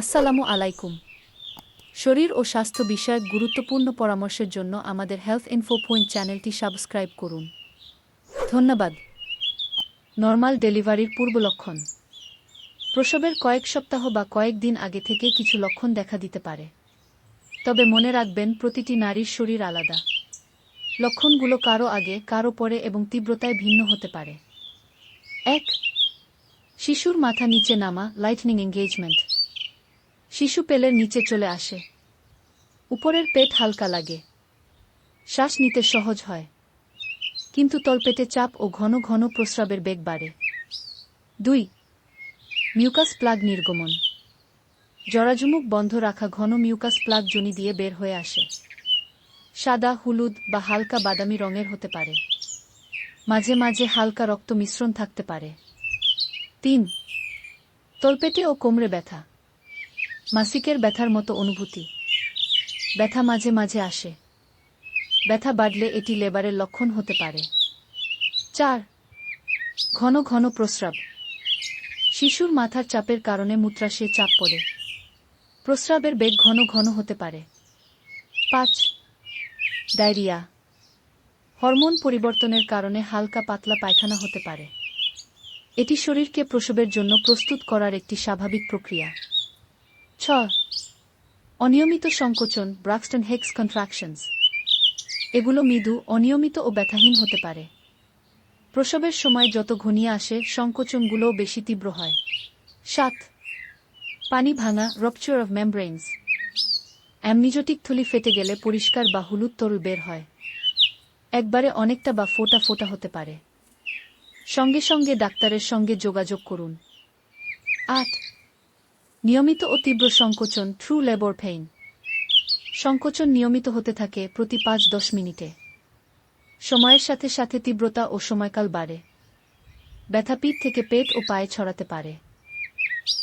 আসসালামু আলাইকুম। শরীর ও স্বাস্থ্য বিষয়ক গুরুত্বপূর্ণ পরামর্শের জন্য আমাদের হেলথ ইনফো পয়েন্ট চ্যানেলটি সাবস্ক্রাইব করুন। ধন্যবাদ। নর্মাল ডেলিভারির পূর্বলক্ষণ প্রসবের কয়েক সপ্তাহ বা কয়েক দিন আগে থেকে কিছু লক্ষণ দেখা দিতে পারে। তবে মনে রাখবেন, প্রতিটি নারীর শরীর আলাদা। লক্ষণগুলো কারও আগে, কারও পরে এবং তীব্রতায় ভিন্ন হতে পারে। এক, শিশুর মাথা নিচে নামা লাইটনিং এঙ্গেজমেন্ট শিশু পেলের নিচে চলে আসে। উপরের পেট হালকা লাগে। শ্বাস নিতে সহজ হয়। কিন্তু তলপেটে চাপ ও ঘন ঘন প্রস্রাবের বেগ বাড়ে। দুই, মিউকাস প্লাগ নির্গমন। জরাজুমুখ বন্ধ রাখা ঘন মিউকাস প্লাগ জনি দিয়ে বের হয়ে আসে। সাদা, হলুদ বা হালকা বাদামি রঙের হতে পারে। মাঝে মাঝে হালকা রক্ত মিশ্রণ থাকতে পারে। তিন, তলপেটে ও কোমরে ব্যথা। মাসিকের ব্যথার মতো অনুভূতি। ব্যথা মাঝে মাঝে আসে। ব্যথা বাড়লে এটি লেবারের লক্ষণ হতে পারে। চার, ঘন ঘন প্রস্রাব। শিশুর মাথার চাপের কারণে মূত্রাশয়ে চাপ পড়ে। প্রস্রাবের বেগ ঘন ঘন হতে পারে। পাঁচ, ডায়রিয়া। হরমোন পরিবর্তনের কারণে হালকা পাতলা পায়খানা হতে পারে। এটি শরীরকে প্রসবের জন্য প্রস্তুত করার একটি স্বাভাবিক প্রক্রিয়া। ছ অনিয়মিত সংকোচন, ব্রাক্সটন হেক্স কন্ট্রাকশনস। এগুলো মৃদু, অনিয়মিত ও ব্যথাহীন হতে পারে। প্রসবের সময় যত ঘনিয়ে আসে, সংকোচনগুলোও বেশি তীব্র হয়। সাত। পানি ভাঙা রপচার অফ মেমব্রেইনস অ্যামনিজটিক থলি ফেটে গেলে পরিষ্কার বা হলুদ তরল বের হয়। একবারে অনেকটা বা ফোটা ফোটা হতে পারে। সঙ্গে সঙ্গে ডাক্তারের সঙ্গে যোগাযোগ করুন। আট। নিয়মিত ও তীব্র সংকোচন ট্রু লেবর পেইন সংকোচন নিয়মিত হতে থাকে প্রতি পাঁচ দশ মিনিটে। সময়ের সাথে সাথে তীব্রতা ও সময়কাল বাড়ে। ব্যথা পিঠ থেকে পেট ও পায়ে ছড়াতে পারে।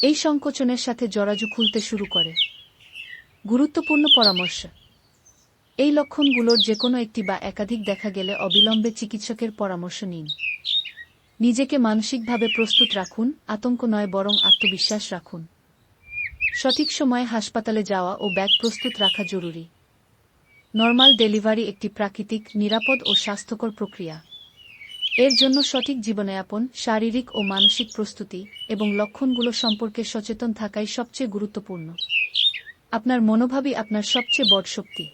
এই সংকোচনের সাথে জরাজু খুলতে শুরু করে। গুরুত্বপূর্ণ পরামর্শ। এই লক্ষণগুলোর যে কোনো একটি বা একাধিক দেখা গেলে অবিলম্বে চিকিৎসকের পরামর্শ নিন। নিজেকে মানসিকভাবে প্রস্তুত রাখুন, আতঙ্ক নয়, বরং আত্মবিশ্বাস রাখুন। সঠিক সময়ে হাসপাতালে যাওয়া ও ব্যাগ প্রস্তুত রাখা জরুরি। নর্মাল ডেলিভারি একটি প্রাকৃতিক, নিরাপদ ও স্বাস্থ্যকর প্রক্রিয়া। এর জন্য সঠিক জীবনযাপন, শারীরিক ও মানসিক প্রস্তুতি এবং লক্ষণগুলো সম্পর্কে সচেতন থাকাই সবচেয়ে গুরুত্বপূর্ণ। আপনার মনোভাবই আপনার সবচেয়ে বড় শক্তি।